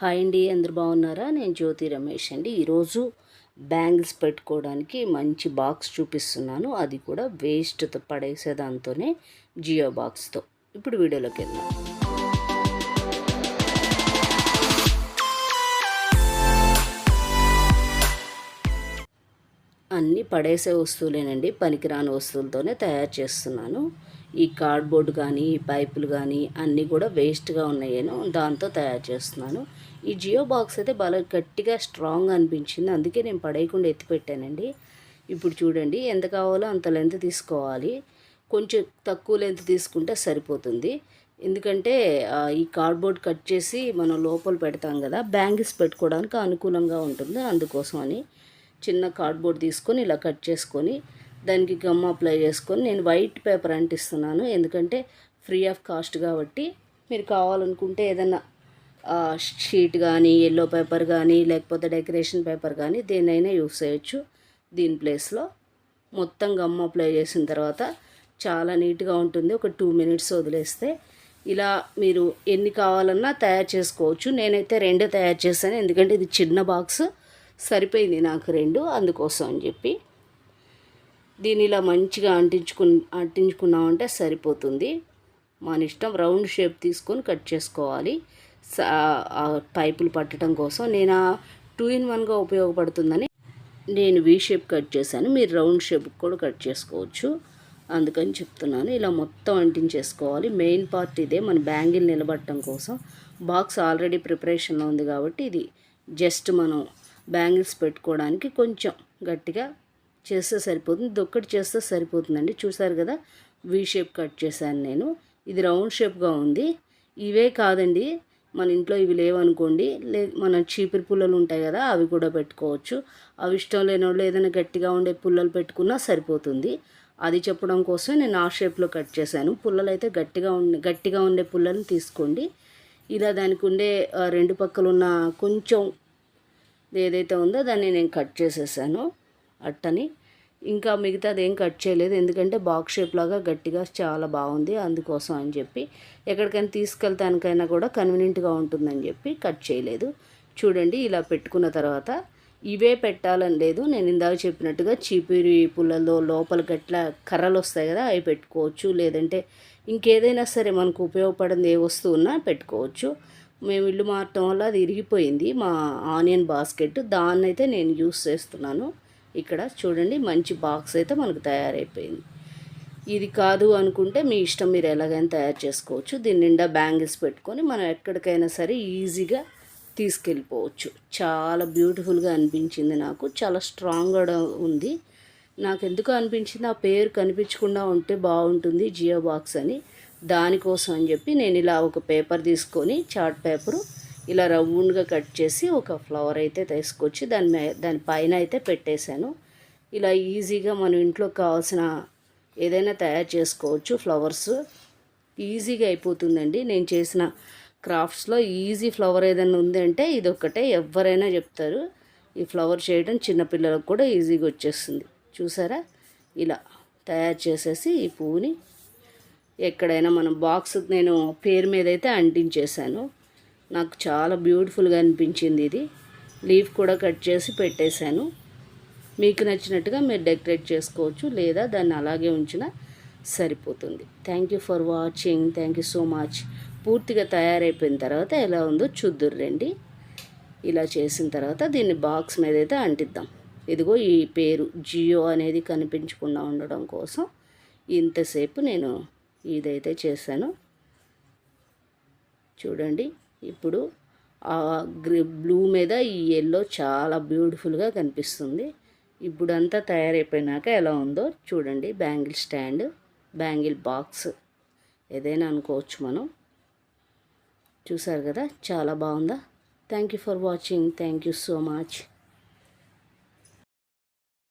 Hi అండి అందరు బాగున్నారా? నేను జ్యోతి రమేష్ అండి. ఈరోజు బ్యాంగిల్స్ పెట్టుకోవడానికి మంచి బాక్స్ చూపిస్తున్నాను. అది కూడా వేస్ట్తో పడేసే దాంతోనే జియో బాక్స్తో. ఇప్పుడు వీడియోలోకి వెళ్దాం. అన్నీ పడేసే వస్తువులేనండి పనికిరాని వస్తువులతోనే తయారు చేస్తున్నాను. ఈ కార్డ్బోర్డ్ కానీ ఈ పైపులు కానీ అన్నీ కూడా వేస్ట్గా ఉన్నాయేనో దాంతో తయారు చేస్తున్నాను. ఈ జియో బాక్స్ అయితే బాగా గట్టిగా స్ట్రాంగ్ అనిపించింది. అందుకే నేను పడేయకుండా ఎత్తిపెట్టానండి ఇప్పుడు చూడండి ఎంత కావాలో అంత లెంత్ తీసుకోవాలి. కొంచెం తక్కువ లెంత్ తీసుకుంటే సరిపోతుంది. ఎందుకంటే ఈ కార్డ్బోర్డ్ కట్ చేసి మనం లోపల పెడతాం కదా బ్యాంగిల్స్ పెట్టుకోవడానికి అనుకూలంగా ఉంటుంది. అందుకోసం అని చిన్న కార్డ్బోర్డ్ తీసుకొని ఇలా కట్ చేసుకొని దానికి గమ్ అప్లై చేసుకొని నేను వైట్ పేపర్ అంటిస్తున్నాను. ఎందుకంటే ఫ్రీ ఆఫ్ కాస్ట్ కాబట్టి మీరు కావాలనుకుంటే ఏదన్నా షీట్ కానీ ఎల్లో పేపర్ కానీ లేకపోతే డెకరేషన్ పేపర్ కానీ దేన్నైనా యూస్ చేయొచ్చు. దీని ప్లేస్లో మొత్తం గమ్ అప్లై చేసిన తర్వాత చాలా నీట్గా ఉంటుంది. ఒక టూ మినిట్స్ వదిలేస్తే ఇలా మీరు ఎన్ని కావాలన్నా తయారు చేసుకోవచ్చు. నేనైతే రెండే తయారు చేశాను. ఎందుకంటే ఇది చిన్న బాక్స్ సరిపోయింది నాకు రెండు అందుకోసం అని చెప్పి. దీన్ని ఇలా మంచిగా అంటించుకు అంటించుకున్నామంటే సరిపోతుంది. మన ఇష్టం రౌండ్ షేప్ తీసుకొని కట్ చేసుకోవాలి. పైపులు పట్టడం కోసం నేను టూ ఇన్ వన్గా ఉపయోగపడుతుందని నేను వీ షేప్ కట్ చేశాను. మీరు రౌండ్ షేప్ కూడా కట్ చేసుకోవచ్చు. అందుకని చెప్తున్నాను. ఇలా మొత్తం అంటించేసుకోవాలి. మెయిన్ పార్ట్ ఇదే. మన బ్యాంగిల్ నిలబట్టడం కోసం. బాక్స్ ఆల్రెడీ ప్రిపరేషన్లో ఉంది కాబట్టి ఇది జస్ట్ మనం బ్యాంగిల్స్ పెట్టుకోవడానికి కొంచెం గట్టిగా చేస్తే సరిపోతుంది దొక్కటి చేస్తే సరిపోతుందండి. చూసారు కదా వీ షేప్ కట్ చేశాను నేను. ఇది రౌండ్ షేప్గా ఉంది. ఇవే కాదండి మన ఇంట్లో ఇవి లేవనుకోండి లే మన చీపిరి పుల్లలు ఉంటాయి కదా అవి కూడా పెట్టుకోవచ్చు. అవి ఇష్టం లేని వాళ్ళు ఏదైనా గట్టిగా ఉండే పుల్లలు పెట్టుకున్నా సరిపోతుంది. అది చెప్పడం కోసం నేను ఆ షేప్లో కట్ చేశాను. పుల్లలు అయితే గట్టిగా ఉండే గట్టిగా ఉండే పుల్లలను తీసుకోండి. ఇలా దానికి ఉండే రెండు పక్కలు ఉన్న కొంచెం ఏదైతే ఉందో దాన్ని నేను కట్ చేసేసాను. అట్టని. ఇంకా మిగతాది ఏం కట్ చేయలేదు. ఎందుకంటే బాక్స్ షేప్ లాగా గట్టిగా చాలా బాగుంది. అందుకోసం అని చెప్పి ఎక్కడికైనా తీసుకెళ్తానికైనా కూడా కన్వీనియంట్గా ఉంటుందని చెప్పి కట్ చేయలేదు. చూడండి ఇలా పెట్టుకున్న తర్వాత ఇవే పెట్టాలని లేదు. నేను ఇందాక చెప్పినట్టుగా చీపిరి పుల్లల్లో లోపల గట్ల కర్రలు వస్తాయి కదా అవి పెట్టుకోవచ్చు. లేదంటే ఇంకేదైనా సరే మనకు ఉపయోగపడింది ఏ వస్తువు ఉన్నా పెట్టుకోవచ్చు. మేము ఇల్లు మారటం వల్ల అది ఇరిగిపోయింది. మా ఆనియన్ బాస్కెట్. దాన్నైతే నేను యూస్ చేస్తున్నాను. ఇక్కడ చూడండి మంచి బాక్స్ అయితే మనకు తయారైపోయింది. ఇది కాదు అనుకుంటే మీ ఇష్టం మీరు ఎలాగైనా తయారు చేసుకోవచ్చు. దీని నిండా బ్యాంగిల్స్ పెట్టుకొని మనం ఎక్కడికైనా సరే ఈజీగా తీసుకెళ్ళిపోవచ్చు. చాలా బ్యూటిఫుల్గా అనిపించింది నాకు. చాలా స్ట్రాంగ్గా ఉంది. నాకు ఎందుకు అనిపించింది? ఆ పేరు కనిపించకుండా ఉంటే బాగుంటుంది జియో బాక్స్ అని. దానికోసం అని చెప్పి నేను ఇలా ఒక పేపర్ తీసుకొని చార్ట్ పేపరు ఇలా రౌండ్గా కట్ చేసి ఒక ఫ్లవర్ అయితే తీసుకొచ్చి దాని దాని పైన అయితే పెట్టేశాను. ఇలా ఈజీగా మనం ఇంట్లో కావాల్సిన ఏదైనా తయారు చేసుకోవచ్చు ఫ్లవర్స్. ఈజీగా అయిపోతుందండి. నేను చేసిన క్రాఫ్ట్స్లో ఈజీ ఫ్లవర్ ఏదైనా ఉంది అంటే ఇది ఒక్కటే ఎవరైనా చెప్తారు ఈ ఫ్లవర్ చేయడం చిన్నపిల్లలకు కూడా ఈజీగా వచ్చేస్తుంది. చూసారా? ఇలా తయారు చేసేసి ఈ పువ్వుని ఎక్కడైనా మనం బాక్స్ నేను పేరు మీద అయితే అంటించేశాను. నాకు చాలా బ్యూటిఫుల్గా అనిపించింది ఇది. లీఫ్ కూడా కట్ చేసి పెట్టేశాను. మీకు నచ్చినట్టుగా మీరు డెకరేట్ చేసుకోవచ్చు లేదా దాన్ని అలాగే ఉంచినా సరిపోతుంది. Thank you for watching. Thank you so much. పూర్తిగా తయారైపోయిన తర్వాత ఎలా ఉందో చూద్దురు రండి. ఇలా చేసిన తర్వాత దీన్ని బాక్స్ మీద అయితే అంటిద్దాం. ఇదిగో ఈ పేరు జియో అనేది కనిపించకుండా ఉండడం కోసం ఇంతసేపు నేను ఇదైతే చేశాను. చూడండి. ఇప్పుడు ఆ గ్రీ బ్లూ మీద ఈ ఎల్లో చాలా బ్యూటిఫుల్గా కనిపిస్తుంది. ఇప్పుడంతా తయారైపోయినాక ఎలా ఉందో చూడండి. బ్యాంగిల్ స్టాండ్ బ్యాంగిల్ బాక్స్ ఏదైనా అనుకోవచ్చు మనం. చూసారు కదా? చాలా బాగుందా? Thank you for watching thank you so much